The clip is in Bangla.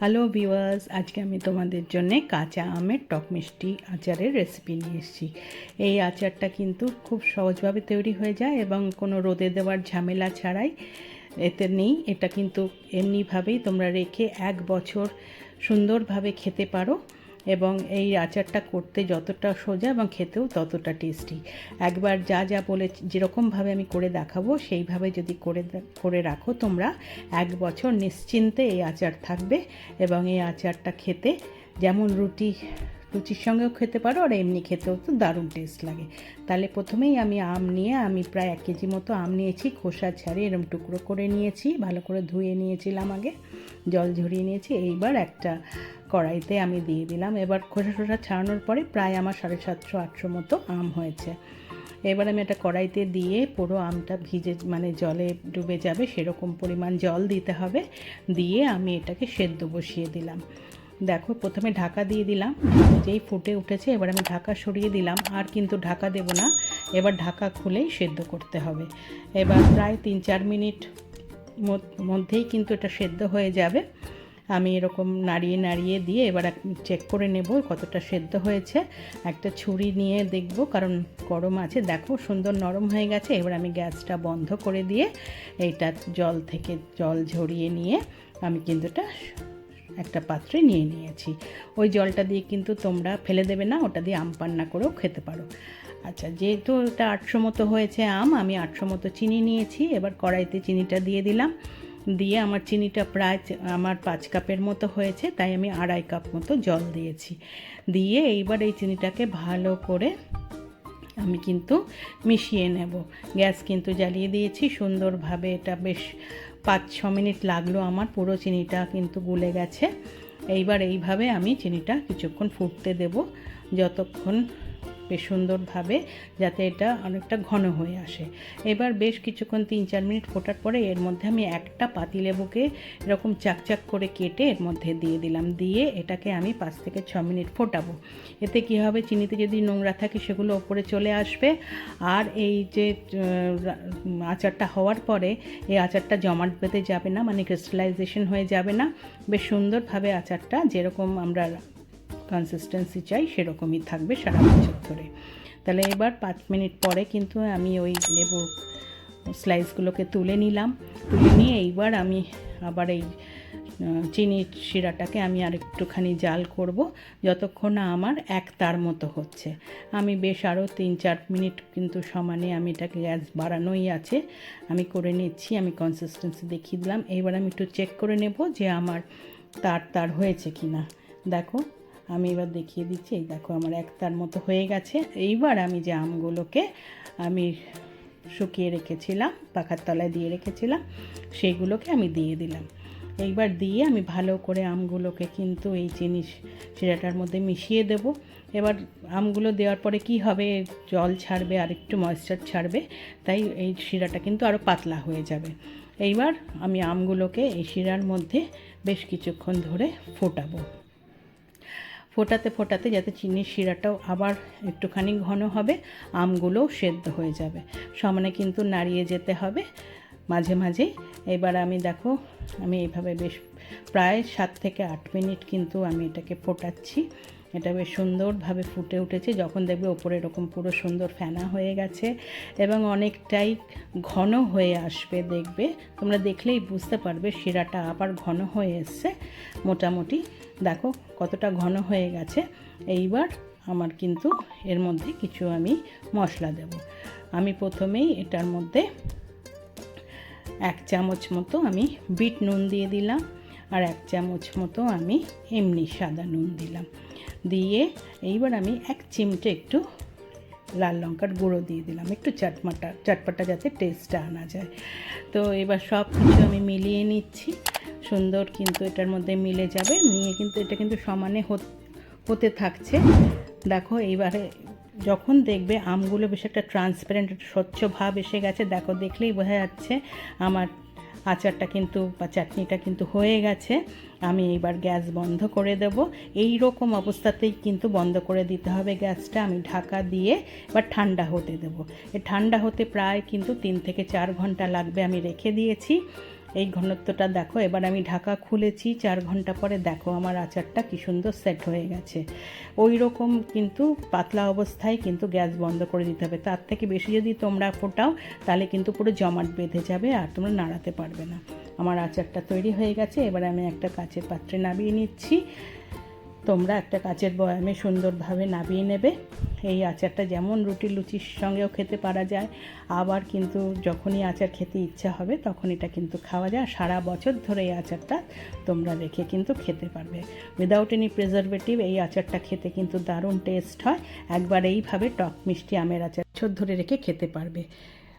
হ্যালো ভিওয়ার্স আজকে আমি তোমাদের জন্যে কাঁচা আমের টক মিষ্টি আচারের রেসিপি নিয়ে এসেছি। এই আচারটা কিন্তু খুব সহজভাবে তৈরি হয়ে যায় এবং কোনো রোদে দেওয়ার ঝামেলা ছাড়াই এতে নেই। এটা কিন্তু এমনিভাবেই তোমরা রেখে এক বছর সুন্দরভাবে খেতে পারো। এবং এই আচারটা করতে যতটা সোজা এবং খেতেও ততটা টেস্টি একবার যা যা বলে যেরকমভাবে আমি করে দেখাবো, সেইভাবে যদি করে করে রাখো, তোমরা এক বছর নিশ্চিন্তে এই আচার থাকবে এবং এই আচারটা খেতে যেমন রুটি লুচির সঙ্গেও খেতে পারো আর এমনি খেতেও তো দারুণ টেস্ট লাগে। তাহলে প্রথমেই আমি আম নিয়ে, আমি প্রায় এক কেজি মতো আম নিয়েছি, খোসা ছাড়িয়ে এরকম টুকরো করে নিয়েছি, ভালো করে ধুয়ে নিয়েছিলাম আগে, জল ঝরিয়ে নিয়েছি, এইবার একটা কড়াইতে আমি দিয়ে দিলাম। এবার খোসা খোসা ছাড়ানোর পরে প্রায় আমার সাড়ে সাতশো, আটশো মতো আম হয়েছে। এবার আমি একটা কড়াইতে দিয়ে পুরো আমটা ভিজে মানে জলে ডুবে যাবে সেরকম পরিমাণ জল দিতে হবে। দিয়ে আমি এটাকে সেদ্ধ বসিয়ে দিলাম। দেখো, প্রথমে ঢাকা দিয়ে দিলাম। যেই ফুটে উঠেছে, এবার আমি ঢাকা সরিয়ে দিলাম। আর কিন্তু ঢাকা দেব না। এবার ঢাকা খুলেই সেদ্ধ করতে হবে। এবার প্রায় তিন চার মিনিট মধ্যেই কিন্তু এটা সেদ্ধ হয়ে যাবে। আমি এরকম নাড়িয়ে নাড়িয়ে দিয়ে এবার চেক করে নেব কতটা সেদ্ধ হয়েছে। একটা ছুরি নিয়ে দেখব, কারণ গরম আছে। দেখো সুন্দর নরম হয়ে গেছে। এবার আমি গ্যাসটা বন্ধ করে দিয়ে এইটা জল থেকে জল ঝরিয়ে নিয়ে আমি কিন্তু এটা একটা পাত্রে নিয়ে নিয়েছি। ওই জলটা দিয়ে কিন্তু তোমরা ফেলে দেবে না, ওটা দিয়ে আম পান্না করেও খেতে পারো। আচ্ছা যেহেতু এটা আটশো মতো হয়েছে আম, আমি আটশো মতো চিনি নিয়েছি। এবার কড়াইতে চিনিটা দিয়ে দিলাম। দিয়ে আমার চিনিটা প্রায় আমার পাঁচ কাপের মতো হয়েছে, তাই আমি আড়াই কাপ মতো জল দিয়েছি। দিয়ে এইবার এই চিনিটাকে ভালো করে আমি কিন্তু মিশিয়ে নেব। গ্যাস কিন্তু জ্বালিয়ে দিয়েছি, সুন্দরভাবে এটা বেশ পাঁচ ছ মিনিট লাগল আমার, পুরো চিনিটা কিন্তু গুলে গেছে। এইবার এইভাবে আমি চিনিটা কিছুক্ষণ ফুটতে দেব, যতক্ষণ বেশ সুন্দরভাবে যাতে এটা অনেকটা ঘন হয়ে আসে। এবার বেশ কিছুক্ষণ তিন চার মিনিট ফোটার পরে এর মধ্যে আমি একটা পাতিলেবুকে এরকম চাকচাক করে কেটে এর মধ্যে দিয়ে দিলাম। দিয়ে এটাকে আমি পাঁচ থেকে ছ মিনিট ফোটাবো। এতে কী হবে? চিনিতে যদি নোংরা থাকে সেগুলো ওপরে চলে আসবে। আর এই যে আচারটা হওয়ার পরে এই আচারটা জমাট বেঁধে যাবে না মানে ক্রিস্টালাইজেশন হয়ে যাবে না। বেশ সুন্দরভাবে আচারটা যেরকম আমরা কনসিস্টেন্সি চাই, সেরকমই থাকবে সারা বছর ধরে। তাহলে এবার পাঁচ মিনিট পরে কিন্তু আমি ওই লেবুর স্লাইসগুলোকে তুলে নিলাম। তুলে নিয়ে এইবার আমি আবার এই চিনির শিরাটাকে আমি আর একটুখানি জাল করব, যতক্ষণ না আমার এক তার মতো হচ্ছে। আমি বেশ আরও তিন চার মিনিট কিন্তু সমানে আমি এটাকে গ্যাস বাড়ানোই আছে। আমি করে নিচ্ছি, আমি কনসিস্টেন্সি দেখিয়ে দিলাম। এইবার আমি একটু চেক করে নেব যে আমার তার তার হয়েছে কি না দেখো আমি এবার দেখিয়ে দিচ্ছি, এই দেখো আমার এক তার মতো হয়ে গেছে। এইবার আমি যে আমগুলোকে আমি শুকিয়ে রেখেছিলাম, পাখার তলায় দিয়ে রেখেছিলাম সেইগুলোকে আমি দিয়ে দিলাম। এইবার দিয়ে আমি ভালো করে আমগুলোকে কিন্তু এই জিনিস শিরাটার মধ্যে মিশিয়ে দেব। এবার আমগুলো দেওয়ার পরে কি হবে? জল ছাড়বে, আর একটু ময়েশ্চার ছাড়বে, তাই এই শিরাটা কিন্তু আরও পাতলা হয়ে যাবে। এইবার আমি আমগুলোকে এই শিরার মধ্যে বেশ কিছুক্ষণ ধরে ফোটাবো। ফোটাতে ফোটাতে যাতে চিনির শিরাটাও আবার একটুখানি ঘন হবে, আমগুলোও সেদ্ধ হয়ে যাবে। সমানে কিন্তু নাড়িয়ে যেতে হবে। মাঝে মাঝে এবার আমি দেখো, আমি এইভাবে বেশ প্রায় সাত থেকে আট মিনিট কিন্তু আমি এটাকে ফোটাচ্ছি। এটা বেশ সুন্দরভাবে ফুটে উঠেছে। যখন দেখবে ওপরে এরকম পুরো সুন্দর ফেনা হয়ে গেছে এবং অনেকটাই ঘন হয়ে আসবে দেখবে। তোমরা দেখলেই বুঝতে পারবে শিরাটা আবার ঘন হয়ে এসছে। মোটামুটি দেখো কতটা ঘন হয়ে গেছে। এইবার আমার কিন্তু এর মধ্যে কিছু আমি মশলা দেব। আমি প্রথমেই এটার মধ্যে এক চামচ মতো আমি বিট নুন দিয়ে দিলাম। আর এক চামচ মতো আমি এমনি সাদা নুন দিলাম। দিয়ে এইবার আমি এক চিমটে একটু লাল লঙ্কার গুঁড়ো দিয়ে দিলাম। একটু চাটমাটা, চাটপাটা যাতে টেস্টটা আনা যায়। তো এবার সব কিছু আমি মিলিয়ে নিচ্ছি। সুন্দর কিন্তু এটার মধ্যে মিলে যাবে। নিয়ে কিন্তু এটা কিন্তু সমানে হত- থাকছে। দেখো এইবারে যখন দেখবে আমগুলো বেশ একটা ট্রান্সপারেন্ট স্বচ্ছ ভাব এসে গেছে। দেখো দেখলেই বোঝা যাচ্ছে আমার আচারটা কিন্তু বা চাটনিটা কিন্তু হয়ে গেছে। আমি এইবার গ্যাস বন্ধ করে দেব। এই রকম অবস্থাতেই কিন্তু বন্ধ করে দিতে হবে গ্যাসটা। আমি ঢাকা দিয়ে বা ঠান্ডা হতে দেব। ঠান্ডা হতে প্রায় কিন্তু তিন থেকে চার ঘণ্টা লাগবে আমি রেখে দিয়েছি। এই ঘনত্বটা দেখো। এবার আমি ঢাকা খুলেছি, চার ঘণ্টা পরে দেখো আমার আচারটা কি সুন্দর সেট হয়ে গেছে। ওই রকম কিন্তু পাতলা অবস্থায় কিন্তু গ্যাস বন্ধ করে দিতে হবে। তার থেকে বেশি যদি তোমরা ফোটাও, তাহলে কিন্তু পুরো জমাট বেঁধে যাবে আর তোমরা নাড়াতে পারবে না। আমার আচারটা তৈরি হয়ে গেছে। এবার আমি একটা কাচের পাত্রে নামিয়ে নিচ্ছি। তোমরা একটা কাচের বয়ামে সুন্দরভাবে নামিয়ে নেবে। এই আচারটা যেমন রুটি লুচির সঙ্গেও খেতে পারা যায়, আবার কিন্তু যখনই আচার খেতে ইচ্ছা হবে তখন এটা কিন্তু খাওয়া যায়। সারা বছর ধরে এই আচারটা তোমরা রেখে কিন্তু খেতে পারবে। উইদাউট এনি প্রিজারভেটিভ এই আচারটা খেতে কিন্তু দারুণ টেস্ট হয়। একবার এইভাবে টক মিষ্টি আমের আচার বছর ধরে রেখে খেতে পারবে।